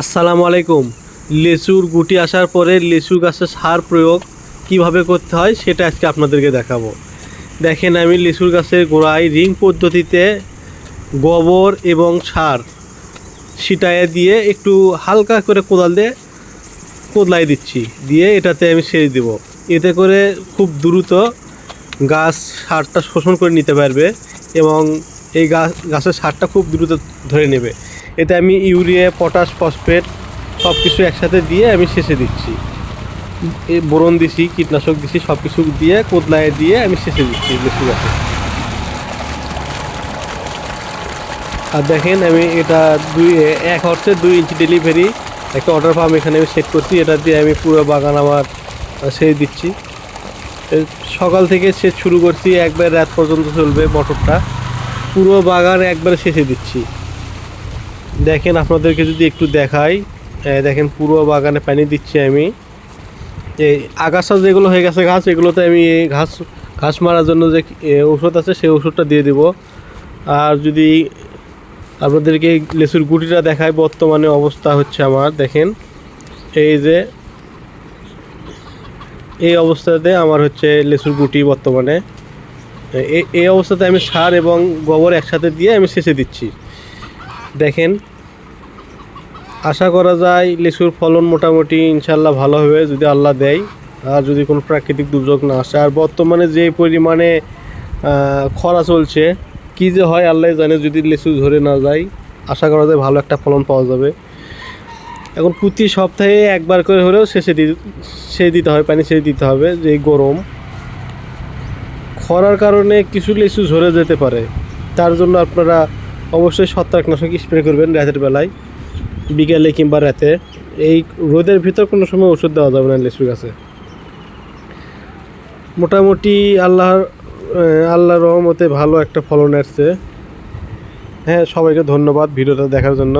আসসালামু আলাইকুম। লেচুর গুটি আসার পরে লেচু গাছে সার প্রয়োগ কীভাবে করতে হয় সেটা আজকে আপনাদেরকে দেখাবো। দেখেন আমি লেচুর গাছের গোড়ায় রিং পদ্ধতিতে গোবর এবং সার ছিটায় দিয়ে একটু হালকা করে কোদাল দিয়ে কোদলাই দিচ্ছি। দিয়ে এটাতে আমি সেচ দেব। এতে করে খুব দ্রুত গাছ সারটা শোষণ করে নিতে পারবে এবং এই গাছ গাছের সারটা খুব দ্রুত ধরে নেবে। এতে আমি ইউরিয়া, পটাশ, ফসফেট সব কিছু একসাথে দিয়ে আমি শেষে দিচ্ছি। বোরন দিছি, কীটনাশক দিছি সব কিছু দিয়ে, কোদলায় দিয়ে আমি শেষে দিচ্ছি লিচু গাছে আর দেখেন আমি এটা দুই, এক হচ্ছে দুই ইঞ্চি ডেলিভারি একটা অর্ডার পাম্প এখানে আমি সেট করছি, এটা দিয়ে আমি পুরো বাগান আমার সেচ দিচ্ছি। সকাল থেকে সেচ শুরু করছি, একবার রাত পর্যন্ত চলবে মোটরটা। পুরো বাগান একবারে শেষে দিচ্ছি। দেখেন আপনাদেরকে যদি একটু দেখাই দেখেন পুরো বাগানে পানি দিচ্ছি আমি। এই আগাছা যেগুলো হয়ে গেছে ঘাস, এগুলোতে আমি ঘাস ঘাস মারার জন্য যে ওষুধ আছে সেই ওষুধটা দিয়ে দিব। আর যদি আপনাদেরকে লেচুর গুটিটা দেখায় বর্তমানে অবস্থা হচ্ছে আমার, দেখেন। এই যে, এই অবস্থাতে আমার হচ্ছে লেচুর গুটি বর্তমানে। এই অবস্থাতে আমি সার এবং গোবর একসাথে দিয়ে আমি সেচে দিচ্ছি। দেখেন আশা করা যায় লিচুর ফলন মোটামুটি ইনশাল্লাহ ভালো হবে যদি আল্লাহ দেয়। আর যদি কোনো প্রাকৃতিক দুর্যোগ না আসে, আর বর্তমানে যে পরিমাণে খরা চলছে, কি যে হয় আল্লাহ জানে যদি লিচু ধরে না যায়। আশা করা যায় ভালো একটা ফলন পাওয়া যাবে। এখন প্রতি সপ্তাহে একবার করে হলেও দি সেচ দিতে হবে পানি সেচ দিতে হবে, যে গরম। খরার কারণে কিছু লিচু ঝরে যেতে পারে। তার জন্য আপনারা অবশ্যই ছত্রাকনাশক স্প্রে করবেন রাতের বেলায়। বিকেলে কিংবা রাতে, এই রোদের ভিতর কোনো সময় ওষুধ দেওয়া যাবে না লিচু গাছে? মোটামুটি আল্লাহর আল্লাহর রহমতে ভালো একটা ফলন আসছে। হ্যাঁ সবাইকে ধন্যবাদ ভিডিওটা দেখার জন্য।